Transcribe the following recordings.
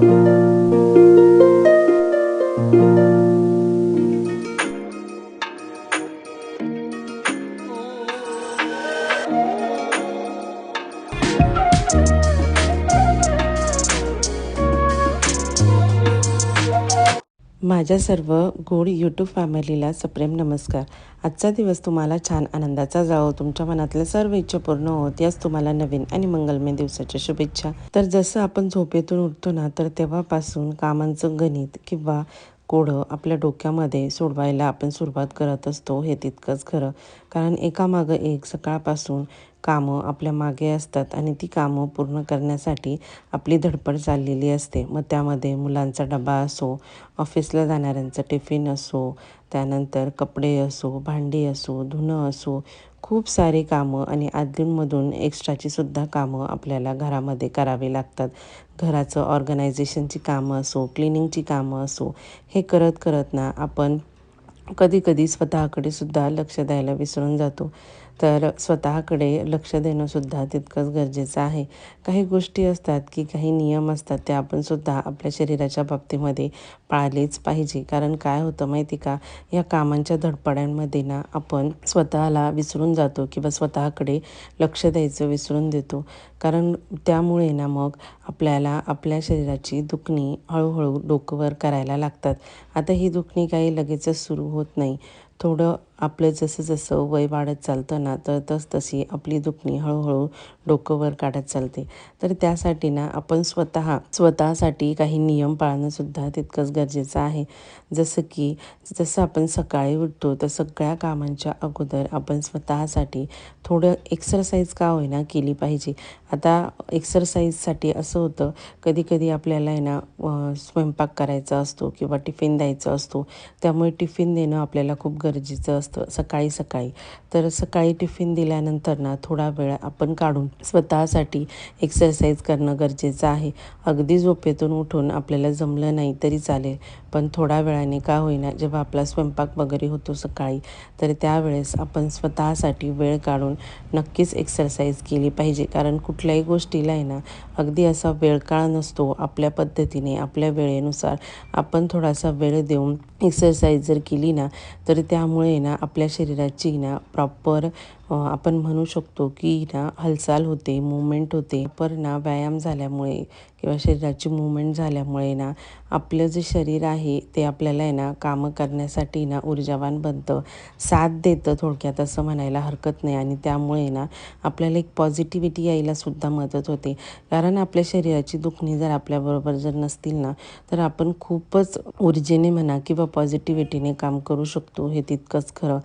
Thank you. माझ्या सर्व गोड यूट्यूब फॅमिलीला सप्रेम नमस्कार. आजचा दिवस तुम्हाला छान आनंदाचा जावो. तुमच्या मनातल्या सर्व इच्छा पूर्ण होत याच तुम्हाला नवीन आणि मंगलमय दिवसाच्या शुभेच्छा. तर जसं आपण झोपेतून उठतो ना तर तेव्हापासून कामांचं गणित किंवा कोडं आपल्या डोक्यामध्ये सोडवायला आपण सुरुवात करत असतो. हे तितकंच खरं. कारण एकामागं एक सकाळपासून कामं आपल्या मागे असतात आणि ती कामं पूर्ण करण्यासाठी आपली धडपड चाललेली असते. मग त्यामध्ये मुलांचा डबा असो ऑफिसला जाणाऱ्यांचा टिफिन असो त्यानंतर कपडे असो भांडी असो धुणं असो खूप सारी कामं आणि आधींमधून एक्स्ट्राचीसुद्धा कामं आपल्याला घरामध्ये करावी लागतात. घराचं ऑर्गनायझेशनची कामं असो क्लिनिंगची कामं असो हे करत करत ना आपण कधी कधी स्वतःकडे सुद्धा लक्ष द्यायला विसरून जातो. तर स्वतःकडे लक्ष देणंसुद्धा तितकंच गरजेचं आहे. काही गोष्टी असतात की काही नियम असतात ते आपण सुद्धा आपल्या शरीराच्या बाबतीमध्ये पाळलेच पाहिजे. कारण काय होतं माहिती का? या कामांच्या धडपड्यांमध्ये ना आपण स्वतःला विसरून जातो किंवा स्वतःकडे लक्ष द्यायचं विसरून देतो. कारण त्यामुळे ना मग आपल्याला आपल्या शरीराची दुखणी हळूहळू डोकंवर करायला लागतात. आता ही दुखणी काही लगेचच सुरू होत नाही. थोडं आपलं जसं जसं वय वाढत चालतं ना तर तस तशी आपली दुखणी हळूहळू डोकं वर काढत चालते. तर त्यासाठी ना आपण स्वतः स्वतःसाठी काही नियम पाळणंसुद्धा तितकंच गरजेचं आहे. जसं की जसं आपण सकाळी उठतो तर सगळ्या कामांच्या अगोदर आपण स्वतःसाठी थोडं एक्सरसाइज का होईना केली पाहिजे. आता एक्सरसाइजसाठी असं होतं कधी कधी आपल्याला आहे ना स्वयंपाक करायचा असतो किंवा टिफिन द्यायचा असतो. त्यामुळे टिफिन देणं आपल्याला खूप गरजेचं असतं. सकाळी सकाळी. तर सकाळी टिफिन दिल्यानंतर ना थोडा वेळ आपण काढून स्वतःसाठी एक्सरसाइज करणं गरजेचं आहे. अगदी झोपेतून उठून आपल्याला जमलं नाही तरी चालेल. पण थोड्या वेळाने का होईना जेव्हा आपला स्वयंपाक वगैरे होतो सकाळी तर त्यावेळेस आपण स्वतःसाठी वेळ काढून नक्कीच एक्सरसाइज केली पाहिजे. कारण कुठल्याही गोष्टीला आहे ना अगदी असा वेळकाळ नसतो आपल्या पद्धतीने आपल्या वेळेनुसार आपण थोडासा वेळ देऊन एक्सरसाइज जर केली ना तर त्यामुळे ना आपल्या शरीराची ना प्रॉपर आपण म्हणू शकतो की ना हालचाल होते मुवमेंट होते पर ना व्यायाम झाल्यामुळे किंवा शरीराची मुवमेंट झाल्यामुळे ना आपलं जे शरीर आहे ते आपल्याला आहे ना कामं करण्यासाठी ना ऊर्जावान बनतं. साथ देतं थोडक्यात असं म्हणायला हरकत नाही आणि त्यामुळे ना आपल्याला एक पॉझिटिव्हिटी यायला सुद्धा मदत होते. कारण आपल्या शरीराची दुखणी जर आपल्याबरोबर जर नसतील ना तर आपण खूपच ऊर्जेने म्हणा किंवा पॉझिटिव्हिटीने काम करू शकतो हे तितकंच खरं.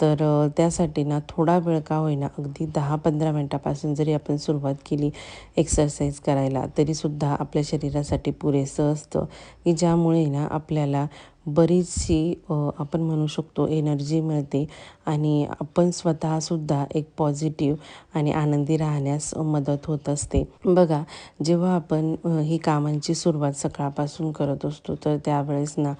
तर त्यासाठी ना थोडा वेळ का होईना अगदी दहा पंधरा मिनटापासून जरी आपण सुरुवात केली एक्सरसाइज करायला तरीसुद्धा आपल्या शरीरासाठी पुरेसं असतं. की ज्यामुळे ना आपल्याला बरीचशी आपण म्हणू शकतो एनर्जी मिळते आणि आपण स्वतःसुद्धा एक पॉझिटिव्ह आणि आनंदी राहण्यास मदत होत असते. बघा जेव्हा आपण ही कामांची सुरुवात सकाळपासून करत असतो तर त्यावेळेस ना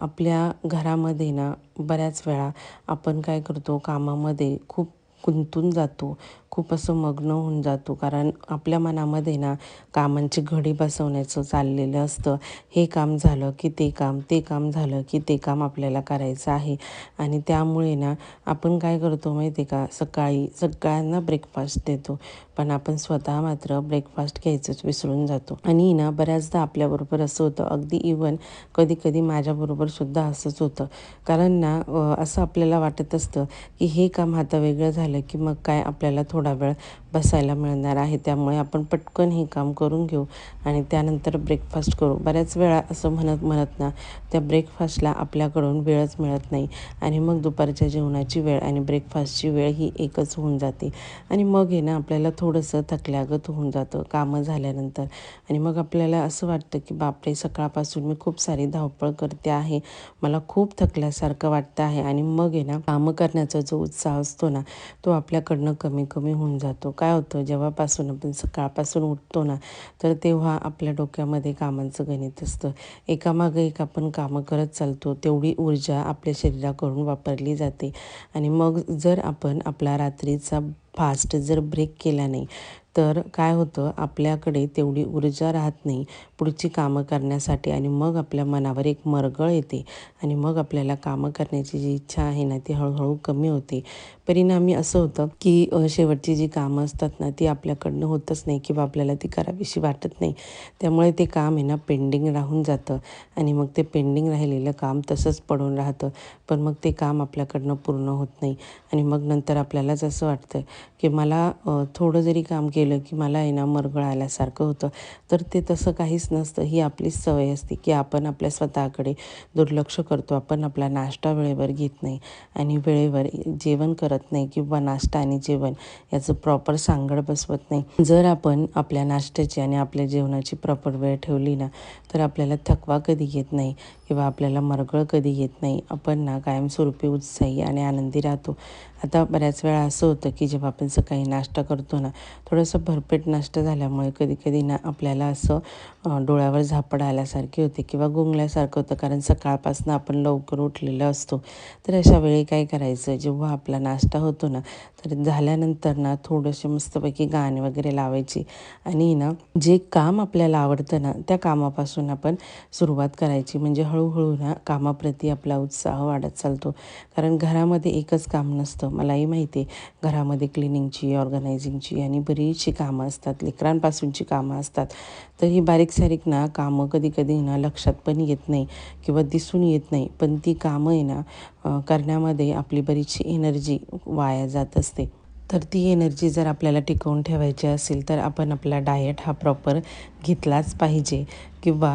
आपल्या घरामध्ये ना बऱ्याच वेळा आपण काय करतो कामामध्ये खूप गुंतून जातो. खूप असं मग्न होऊन जातो. कारण आपल्या मनामध्ये ना कामांची घडी बसवण्याचं चाललेलं असतं. हे काम झालं की ते काम ते काम झालं की ते काम आपल्याला करायचं आहे. आणि त्यामुळे ना आपण काय करतो माहिती आहे का? सकाळी सगळ्यांना ब्रेकफास्ट देतो. पण आपण स्वतः मात्र ब्रेकफास्ट घ्यायचंच विसरून जातो. आणि ना बऱ्याचदा आपल्याबरोबर असं होतं. अगदी इवन कधी कधी माझ्याबरोबर सुद्धा असंच होतं. कारण ना असं आपल्याला वाटत असतं की हे काम आता वेगळं झालं की मग काय आपल्याला थोडा वेळ बसायला मिळणार आहे. त्यामुळे आपण पटकन हे काम करून घेऊ आणि त्यानंतर ब्रेकफास्ट करू. बऱ्याच वेळा असं म्हणत म्हणत ना त्या ब्रेकफास्टला आपल्याकडून वेळच मिळत नाही आणि मग दुपारच्या जेवणाची वेळ आणि ब्रेकफास्टची वेळ ही एकच होऊन जाते. आणि मग हे ना आपल्याला थोडंसं थकल्यागत होऊन जातं कामं झाल्यानंतर. आणि मग आपल्याला असं वाटतं की बापरे सकाळपासून मी खूप सारी धावपळ करते आहे. मला खूप थकल्यासारखं वाटतं आहे. आणि मग हे ना कामं करण्याचा जो उत्साह असतो ना तो आपल्याकडनं कमी कमी होऊन जातो. का काय होतं? जेव्हापासून आपण सकाळपासून उठतो ना तर तेव्हा आपल्या डोक्यामध्ये कामांचं गणित असतं. एकामागं एक आपण कामं करत चालतो तेवढी ऊर्जा आपल्या शरीराकडून वापरली जाते. आणि मग जर आपण आपला रात्रीचा फास्ट जर ब्रेक केला नाही तर काय होतं आपल्याकडे तेवढी ऊर्जा राहत नाही पुढची कामं करण्यासाठी आणि मग आपल्या मनावर एक मरगळ येते आणि मग आपल्याला कामं करण्याची जी इच्छा आहे ना ती हळूहळू कमी होते. परिणामी असं होतं की शेवटची जी कामं असतात ना ती आपल्याकडनं होतच नाही किंवा आपल्याला ती करावीशी वाटत नाही. त्यामुळे ते काम आहे ना पेंडिंग राहून जातं आणि मग ते पेंडिंग राहिलेलं काम तसंच पडून राहतं. पण मग ते काम आपल्याकडनं पूर्ण होत नाही आणि मग नंतर आपल्यालाच असं वाटतं की मला थोडं जरी काम केलं की मला आहे ना मरगळ आल्यासारखं होतं. तर ते तसं काहीच नसतं. ही आपलीच सवय असते की आपण आपल्या स्वतःकडे दुर्लक्ष करतो. आपण आपला नाश्ता वेळेवर घेत नाही आणि वेळेवर जेवण करत नाही किंवा नाश्ता आणि जेवण याचं प्रॉपर सांगड बसवत नाही. जर आपण आपल्या नाश्त्याची आणि आपल्या जेवणाची प्रॉपर वेळ ठेवली ना तर आपल्याला थकवा कधी येत नाही. किंवा आपल्याला मरगळ कधी येत नाही आपण ना कायमस्वरूपी उत्साही आणि आनंदी राहतो. आता बऱ्याच वेळा असं होतं की जेव्हा आपण सकाळी नाश्ता करतो ना थोडंसं भरपेट नाश्ता झाल्यामुळे कधी कधी ना आपल्याला असं डोळ्यावर झापड आल्यासारखे होते किंवा गुंगल्यासारखं होतं. कारण सकाळपासून आपण लवकर उठलेलं असतो. तर अशा वेळी काय करायचं? जेव्हा आपला नाश्ता होतो ना तर झाल्यानंतर ना थोडंसे मस्तपैकी गाणे वगैरे लावायची. आणि ना जे काम आपल्याला आवडतं ना त्या कामापासून आपण सुरुवात करायची. म्हणजे हळूहळू ना कामाप्रती आपला उत्साह वाढत चालतो. कारण घरामध्ये एकच काम नसतं मलाही माहिती आहे. घरामध्ये क्लिनिंगची ऑर्गनायझिंगची आणि बरीचशी कामं असतात. लेकरांपासूनची कामं असतात. तर ही बारीक सारीक ना कामं कधी कधी ना लक्षात पण येत नाही किंवा दिसून येत नाही. पण ती कामं आहे ना करण्यामध्ये आपली बरीचशी एनर्जी वाया जात असते. तर ती एनर्जी जर आपल्याला टिकवून ठेवायची असेल तर आपण आपला डाएट हा प्रॉपर घेतलाच पाहिजे. किंवा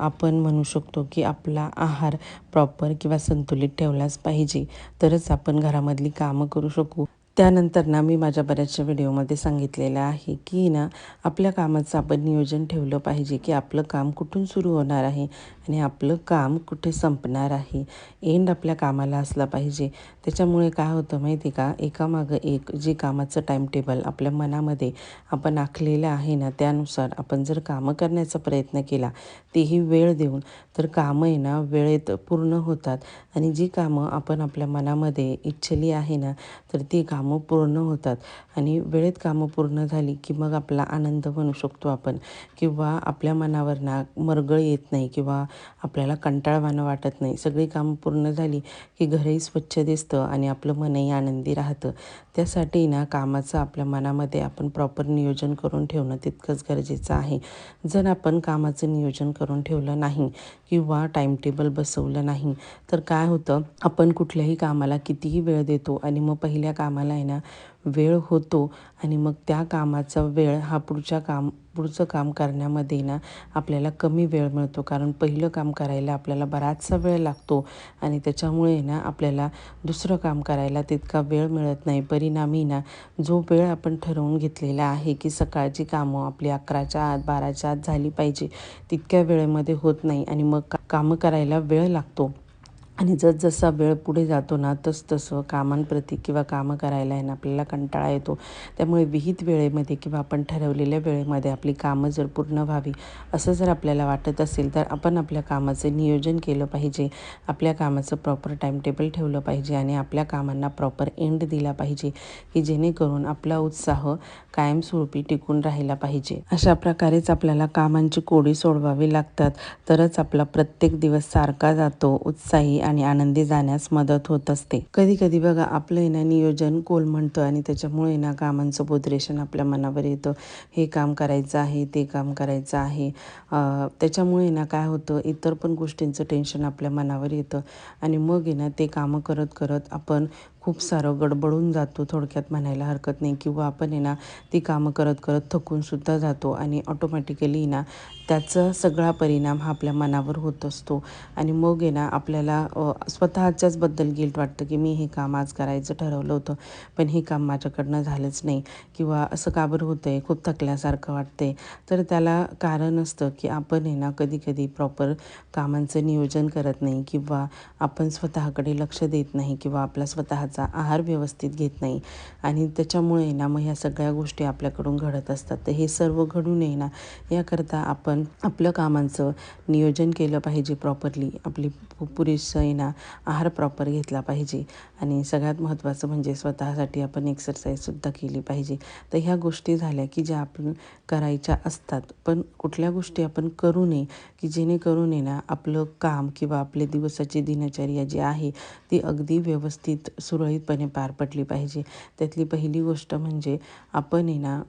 आपण म्हणू शकतो की आपला आहार प्रॉपर किंवा संतुलित ठेवलाच पाहिजे. तरच आपण घरामधली कामं करू शकू. त्यानंतर ना मी माझ्या बऱ्याचशा व्हिडिओमध्ये सांगितलेलं आहे की ना आपल्या कामाचं आपण नियोजन ठेवलं पाहिजे की आपलं काम कुठून सुरू होणार आहे आणि आपलं काम कुठे संपणार आहे. एंड आपल्या कामाला असला पाहिजे. त्याच्यामुळे काय होतं माहिती का? एकामागं एक जे कामाचं टाईमटेबल आपल्या मनामध्ये आपण आखलेलं आहे ना त्यानुसार आपण जर कामं करण्याचा प्रयत्न केला तेही वेळ देऊन तर कामं आहे ना वेळेत पूर्ण होतात. आणि जी कामं आपण आपल्या मनामध्ये इच्छली आहे ना तर ती कामं कामं पूर्ण होतात. आणि वेळेत कामं पूर्ण झाली की मग आपला आनंद म्हणू शकतो आपण. किंवा आपल्या मनावर ना मरगळ येत नाही किंवा आपल्याला कंटाळवाणं वाटत नाही. सगळी कामं पूर्ण झाली की घरही स्वच्छ दिसतं. आणि आपलं मनही आनंदी राहतं. त्यासाठी ना कामाचं आपल्या मनामध्ये आपण प्रॉपर नियोजन करून ठेवणं तितकंच गरजेचं आहे. जर आपण कामाचं नियोजन करून ठेवलं नाही किंवा टाईमटेबल बसवलं नाही तर काय होतं? आपण कुठल्याही कामाला कितीही वेळ देतो आणि मग पहिल्या कामाला आहे ना वेळ होतो आणि मग त्या कामाचा वेळ हा पुढच्या काम पुढचं काम करण्यामध्ये ना आपल्याला कमी वेळ मिळतो. कारण पहिलं काम करायला आपल्याला बराचसा वेळ लागतो आणि त्याच्यामुळे ना आपल्याला दुसरं काम करायला तितका वेळ मिळत नाही. परिणामी ना जो वेळ आपण ठरवून घेतलेला आहे की सकाळची कामं आपली अकराच्या आत बाराच्या आत झाली पाहिजे तितक्या वेळेमध्ये होत नाही आणि मग का कामं करायला वेळ लागतो. आणि जसजसा वेळ पुढे जातो ना तसतसं कामांप्रती किंवा कामं करायला आहे ना आपल्याला कंटाळा येतो. त्यामुळे विहित वेळेमध्ये किंवा आपण ठरवलेल्या वेळेमध्ये आपली कामं जर पूर्ण व्हावी असं जर आपल्याला वाटत असेल तर आपण आपल्या कामाचं नियोजन केलं पाहिजे. आपल्या कामाचं प्रॉपर टाईमटेबल ठेवलं पाहिजे आणि आपल्या कामांना प्रॉपर एंड दिला पाहिजे की जेणेकरून आपला उत्साह कायमस्वरूपी टिकून राहिला पाहिजे. अशा प्रकारेच आपल्याला कामांची कोडी सोडवावी लागतात. तरच आपला प्रत्येक दिवस सारखा जातो उत्साही आणि आनंदी जाण्यास मदत होत असते. कधी कधी बघा आपलं ना नियोजन कोल म्हणतं आणि त्याच्यामुळे ना कामांचं बोधरेशन आपल्या मनावर येतं. हे काम करायचं आहे ते काम करायचं आहे. त्याच्यामुळे ना काय होतं इतर पण गोष्टींचं टेन्शन आपल्या मनावर येतं. आणि मग आहे ना ते कामं करत करत आपण खूप सारं गडबडून जातो थोडक्यात म्हणायला हरकत नाही. किंवा आपण आहे ना ती कामं करत करत थकूनसुद्धा जातो आणि ऑटोमॅटिकली ना त्याचा सगळा परिणाम हा आपल्या मनावर होत असतो. आणि मग आहे ना आपल्याला स्वतःच्याचबद्दल गिल्ट वाटतं की मी हे काम आज करायचं ठरवलं होतं पण हे काम माझ्याकडनं झालंच नाही. किंवा असं का बरं होतं आहे खूप थकल्यासारखं वाटते तर त्याला कारण असतं की आपण आहे ना कधी कधी प्रॉपर कामांचं नियोजन करत नाही. किंवा आपण स्वतःकडे लक्ष देत नाही. किंवा आपला स्वतःचा प्रकारचा आहार व्यवस्थित घेत नाही. आणि त्याच्यामुळे ना मग ह्या सगळ्या गोष्टी आपल्याकडून घडत असतात. तर हे सर्व घडू नये ना याकरता आपण आपलं कामांचं नियोजन केलं पाहिजे प्रॉपरली आपली पुरेसं आहे ना आहार प्रॉपर घेतला पाहिजे. आणि सगळ्यात महत्त्वाचं म्हणजे स्वतःसाठी आपण एक्सरसाइजसुद्धा केली पाहिजे. तर ह्या गोष्टी झाल्या की ज्या आपण करायच्या असतात. पण कुठल्या गोष्टी आपण करू नये की जेणेकरून आहे ना आपलं काम किंवा आपले दिवसाची दिनचर्या जी आहे ती अगदी व्यवस्थित सुरळीतपणे पार पडली पाहिजे. त्यातली पहिली गोष्ट म्हणजे आपण आहे ना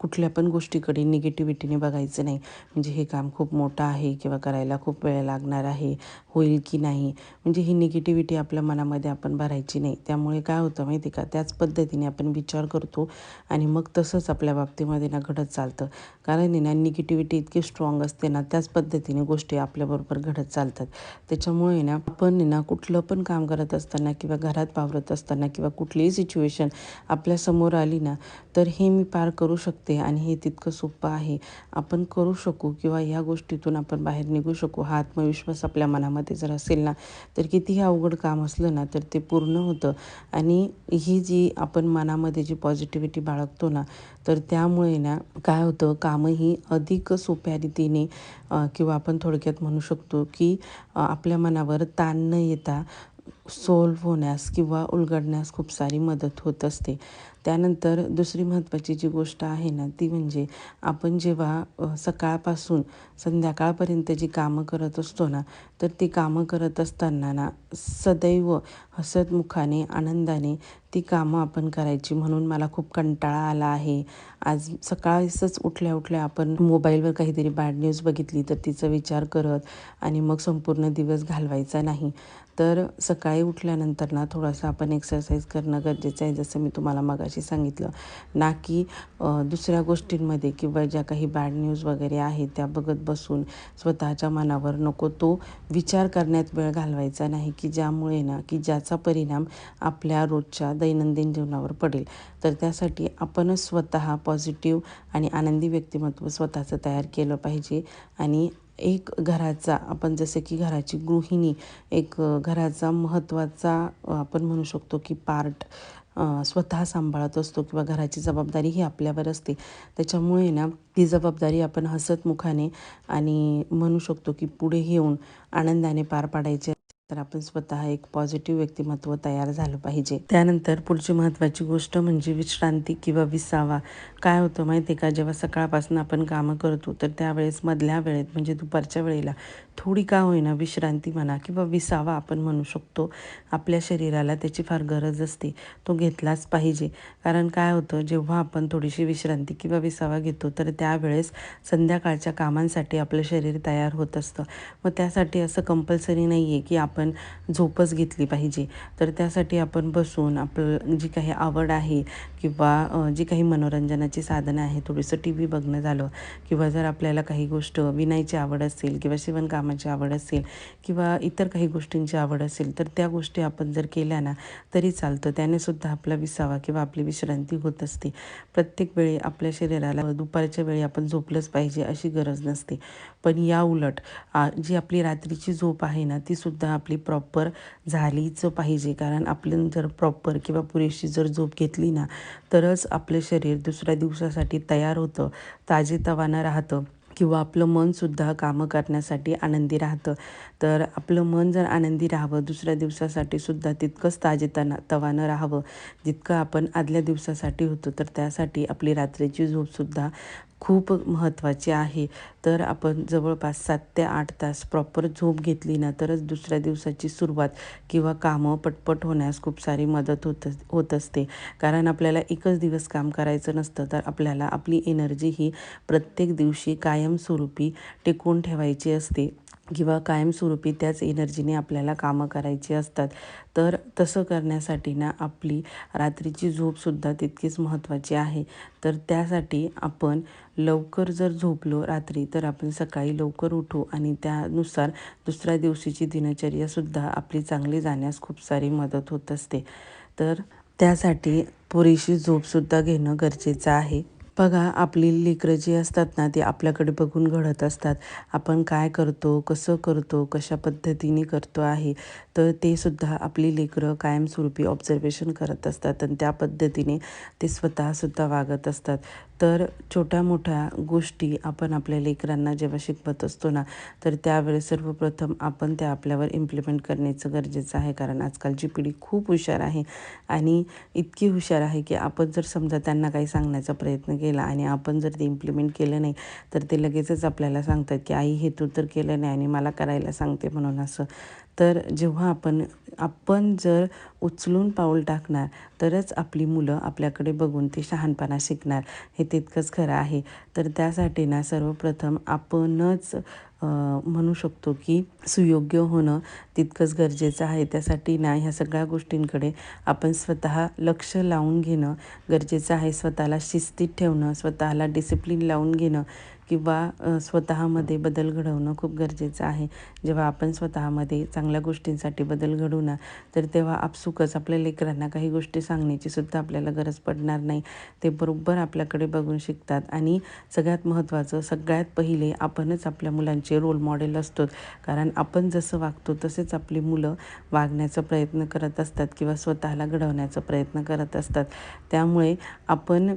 कुठल्या पण गोष्टीकडे निगेटिव्हिटीने बघायचं नाही. म्हणजे हे काम खूप मोठं आहे किंवा करायला खूप वेळ लागणार आहे होईल की नाही? म्हणजे ही निगेटिव्हिटी आपल्या मनामध्ये आपण भरायची नाही. त्यामुळे काय होतं माहिती का? त्याच पद्धतीने आपण विचार करतो आणि मग तसंच आपल्या बाबतीमध्ये ना घडत चालतं. कारण आहे ना निगेटिव्हिटी इतकी स्ट्रॉंग असते ना त्याच पद्धतीने गोष्टी आपल्याबरोबर घडत चालतात. त्याच्यामुळे ना आपण ना कुठलं पण काम करत असताना किंवा घरात वावरत असताना किंवा कुठलीही सिच्युएशन आपल्यासमोर आली ना तर हे मी पार करू शकते आणि हे तितकं सोपं आहे. आपण करू शकू किंवा ह्या गोष्टीतून आपण बाहेर निघू शकू. हा आत्मविश्वास आपल्या मनामध्ये जर असेल ना तर कितीही अवघड काम असलं ना तर ते पूर्ण होतं. आणि ही जी आपण मनामध्ये जी पॉझिटिव्हिटी बाळगतो ना तर त्यामुळे ना काय होतं कामही अधिक सोप्या रीतीने किंवा आपण थोडक्यात म्हणू शकतो की आपल्या मनावर ताण न येता सोल्व होण्यास किंवा उलगडण्यास खूप सारी मदत होत असते. त्यानंतर दुसरी महत्त्वाची जी गोष्ट आहे ना ती म्हणजे आपण जेव्हा सकाळपासून संध्याकाळपर्यंत जी कामं करत असतो ना तर ती कामं करत असताना ना सदैव हसतमुखाने आनंदाने ती कामं आपण करायची. म्हणून मला खूप कंटाळा आला आहे. आज सकाळीच उठल्या उठल्या आपण मोबाईलवर काहीतरी बॅड न्यूज बघितली तर तिचा विचार करत आणि मग संपूर्ण दिवस घालवायचा नाही. तर सकाळी उठल्यानंतर ना थोडासा आपण एक्सरसाइज करणं गरजेचं आहे. जसं मी तुम्हाला मगाशी सांगितलं ना की दुसऱ्या गोष्टींमध्ये किंवा ज्या काही बॅड न्यूज वगैरे आहेत त्या बघत बसून स्वतःच्या मनावर नको तो विचार करण्यात वेळ घालवायचा नाही की ज्यामुळे ना की ज्याचा परिणाम आपल्या रोजच्या दैनंदिन जीवनावर पडेल. तर त्यासाठी आपणच स्वतः पॉझिटिव्ह आणि आनंदी व्यक्तिमत्व स्वतःचं तयार केलं पाहिजे आणि एक घराचा आपण जसे की घराची गृहिणी एक घराचा महत्त्वाचा आपण म्हणू शकतो की पार्ट स्वतः सांभाळत असतो किंवा घराची जबाबदारी ही आपल्यावर असते. त्याच्यामुळे ना ती जबाबदारी आपण हसतमुखाने आणि म्हणू शकतो की पुढे येऊन आनंदाने पार पाडायची तर आपण स्वतः एक पॉझिटिव्ह व्यक्तिमत्व तयार झालं पाहिजे. त्यानंतर पुढची महत्त्वाची गोष्ट म्हणजे विश्रांती किंवा विसावा. काय होतं माहिती आहे का? जेव्हा सकाळपासून आपण कामं करतो तर त्यावेळेस मधल्या वेळेत म्हणजे दुपारच्या वेळेला थोडी का होईना विश्रांती म्हणा किंवा विसावा आपण म्हणू शकतो. आपल्या शरीराला त्याची फार गरज असते. तो घेतलाच पाहिजे. कारण काय होतं? जेव्हा आपण थोडीशी विश्रांती किंवा विसावा घेतो तर त्यावेळेस संध्याकाळच्या कामांसाठी आपलं शरीर तयार होत असतं. मग त्यासाठी असं कंपल्सरी नाही आहे की आपण आपण झोपच घेतली पाहिजे. तर त्यासाठी आपण बसून आपलं जी काही आवड आहे किंवा जी काही मनोरंजनाची साधनं आहे थोडंसं टी व्ही बघणं झालं किंवा जर आपल्याला काही गोष्ट विणायची आवड असेल किंवा शिवणकामाची आवड असेल किंवा इतर काही गोष्टींची आवड असेल तर त्या गोष्टी आपण जर केल्या ना तरी चालतं. त्याने सुद्धा आपला विसावा किंवा आपली विश्रांती होत असते. प्रत्येक वेळी आपल्या शरीराला दुपारच्या वेळी आपण झोपलंच पाहिजे अशी गरज नसते. पण या उलट जी आपली रात्रीची झोप आहे ना ती सुद्धा आपली प्रॉपर झालीच पाहिजे. कारण आपण जर प्रॉपर किंवा पुरेशी जर झोप घेतली ना तरच आपलं शरीर दुसऱ्या दिवसासाठी तयार होतं. ताजेतवानं राहतं किंवा आपलं मनसुद्धा कामं करण्यासाठी आनंदी राहतं. तर आपलं मन जर आनंदी राहावं दुसऱ्या दिवसासाठी सुद्धा तितकंच ताजेतना तवानं राहावं जितकं आपण आदल्या दिवसासाठी होतो. तर त्यासाठी आपली रात्रीची झोपसुद्धा खूप महत्त्वाची आहे. तर आपण जवळपास सात ते आठ तास प्रॉपर झोप घेतली ना तरच दुसऱ्या दिवसाची सुरुवात किंवा कामं पटपट होण्यास खूप सारी मदत होत होत असते. कारण आपल्याला एकच दिवस काम करायचं नसतं तर आपल्याला आपली एनर्जी ही प्रत्येक दिवशी कायमस्वरूपी टिकवून ठेवायची असते. किंवा कायमस्वरूपी त्याच एनर्जीने आपल्याला कामं करायची असतात तर तसं करण्यासाठी ना आपली रात्रीची झोपसुद्धा तितकीच महत्त्वाची आहे. तर त्यासाठी आपण लवकर जर झोपलो रात्री तर आपण सकाळी लवकर उठू आणि त्यानुसार दुसऱ्या दिवशीची दिनचर्यासुद्धा आपली चांगली जाण्यास खूप सारी मदत होत असते. तर त्यासाठी पुरेशी झोपसुद्धा घेणं गरजेचं आहे. बघा आपली लेकरं जी असतात ना ती आपल्याकडे बघून घडत असतात. आपण काय करतो कसं करतो कशा पद्धतीने करतो आहे? तर ते सुद्धा आपली लेकरं कायमस्वरूपी ऑब्झर्वेशन करत असतात आणि त्या पद्धतीने ते स्वतःसुद्धा वागत असतात. तर छोट्या मोठ्या गोष्टी आपण आपल्या लेकरांना जेव्हा शिकवत असतो ना तर त्यावेळेस सर्वप्रथम आपण त्या आपल्यावर इम्प्लिमेंट करण्याचं गरजेचं आहे. कारण आजकालची पिढी खूप हुशार आहे आणि इतकी हुशार आहे की आपण जर समजा त्यांना काही सांगण्याचा प्रयत्न केला आणि आपण जर ते इम्प्लिमेंट केलं नाही तर ते लगेचच आपल्याला सांगतात की आई हे तू तर केलं नाही आणि मला करायला सांगते म्हणून असं तर जेव्हा आपण आपण जर उचलून पाऊल टाकणार तरच आपली मुलं आपल्याकडे बघून ते शहाणपणा शिकणार. हे तितकंच खरं आहे. तर त्यासाठी ना सर्वप्रथम आपणच म्हणू शकतो की सुयोग्य होणं तितकंच गरजेचं आहे. त्यासाठी ना ह्या सगळ्या गोष्टींकडे आपण स्वतः लक्ष लावून घेणं गरजेचं आहे. स्वतःला शिस्तीत ठेवणं स्वतःला डिसिप्लिन लावून घेणं किंवा स्वतःमध्ये बदल घडवणं खूप गरजेचं आहे. जेव्हा आपण स्वतःमध्ये चांगल्या गोष्टींसाठी बदल घडवून ना तर तेव्हा आपसुकच आपल्या लेकरांना काही गोष्टी सांगण्याची सुद्धा आपल्याला गरज पडणार नाही. ते बरोबर आपल्याकडे बघून शिकतात आणि सगळ्यात महत्त्वाचं सगळ्यात पहिले आपणच आपल्या मुलांचे रोल मॉडेल असतो कारण आपण जसं वागतो तसेच आपली मुलं वागण्याचा प्रयत्न करत असतात किंवा स्वतःला घडवण्याचा प्रयत्न करत असतात. त्यामुळे आपण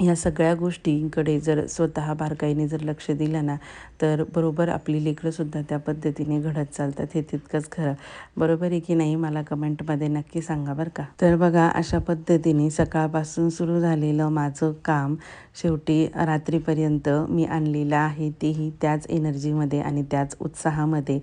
ह्या सगळ्या गोष्टींकडे जर स्वतः बारकाईने जर लक्ष दिलं ना तर बरोबर आपली लेकरंसुद्धा त्या पद्धतीने घडत चालतात. हे तितकंच खरं. बरोबर आहे की नाही मला कमेंटमध्ये नक्की सांगा बरं का? तर बघा अशा पद्धतीने सकाळपासून सुरू झालेलं माझं काम शेवटी रात्रीपर्यंत मी आणलेलं आहे. तेही त्याच एनर्जीमध्ये आणि त्याच उत्साहामध्ये.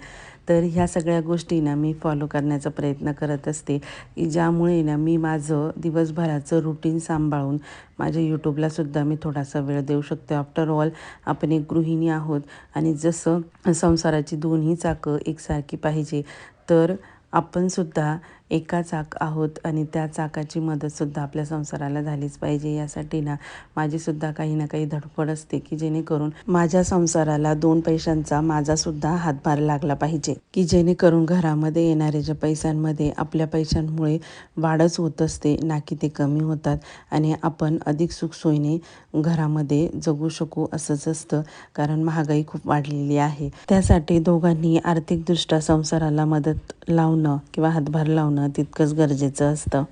तर ह्या सगळ्या गोष्टी ना मी फॉलो करण्याचा प्रयत्न करत असते. की ज्यामुळे ना मी माझं दिवसभराचं रुटीन सांभाळून माझ्या यूट्यूबलासुद्धा मी थोडासा वेळ देऊ शकते. आफ्टर ऑल आपण एक गृहिणी आहोत आणि जसं संसाराची दोन्ही चाकं एकसारखी पाहिजे तर आपणसुद्धा एका चाक आहोत आणि त्या चाकाची मदतसुद्धा आपल्या संसाराला झालीच पाहिजे. यासाठी ना माझीसुद्धा काही ना काही धडपड असते की जेणेकरून माझ्या संसाराला दोन पैशांचा माझासुद्धा हातभार लागला पाहिजे. की जेणेकरून घरामध्ये येणाऱ्या ज्या पैशांमध्ये आपल्या पैशांमुळे वाढच होत असते ना की ते कमी होतात आणि आपण अधिक सुखसोयीने घरामध्ये जगू शकू असंच असतं. कारण महागाई खूप वाढलेली आहे. त्यासाठी दोघांनी आर्थिकदृष्ट्या संसाराला मदत लावणं किंवा हातभार लावणं तितकंच गरजेचं असतं.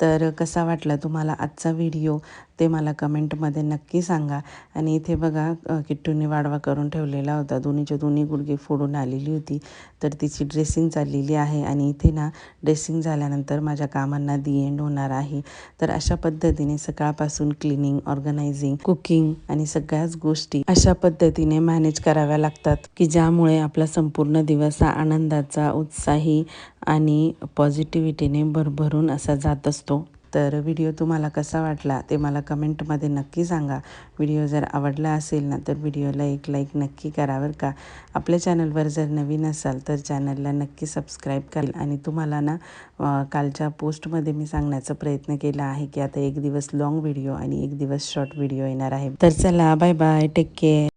तर कसा वाटला तुम्हाला आजचा व्हिडिओ? ते मला कमेंटमध्ये नक्की सांगा. आणि इथे बघा किट्टूने वाढवा करून ठेवलेला होता. दोन्हीच्या दोन्ही गुडघे फोडून आलेली होती. तर तिची ड्रेसिंग चाललेली आहे. आणि इथे ना ड्रेसिंग झाल्यानंतर माझ्या कामांना दी एंड होणार आहे. तर अशा पद्धतीने सकाळपासून क्लिनिंग ऑर्गनायझिंग कुकिंग आणि सगळ्याच गोष्टी अशा पद्धतीने मॅनेज कराव्या लागतात. की ज्यामुळे आपला संपूर्ण दिवस हा आनंदाचा उत्साही आणि पॉझिटिव्हिटीने भरभरून असा जात असतो. तर व्हिडिओ तुम्हाला कसा वाटला ते मला कमेंटमध्ये नक्की सांगा. व्हिडिओ जर आवडला असेल ना तर व्हिडिओला एक लाईक नक्की करावर का. आपल्या चॅनलवर जर नवीन असाल तर चॅनलला नक्की सबस्क्राईब करा. आणि तुम्हाला ना कालच्या पोस्टमध्ये मी सांगण्याचा प्रयत्न केला आहे की आता एक दिवस लाँग व्हिडिओ आणि एक दिवस शॉर्ट व्हिडिओ येणार आहे. तर चला बाय बाय टेक केअर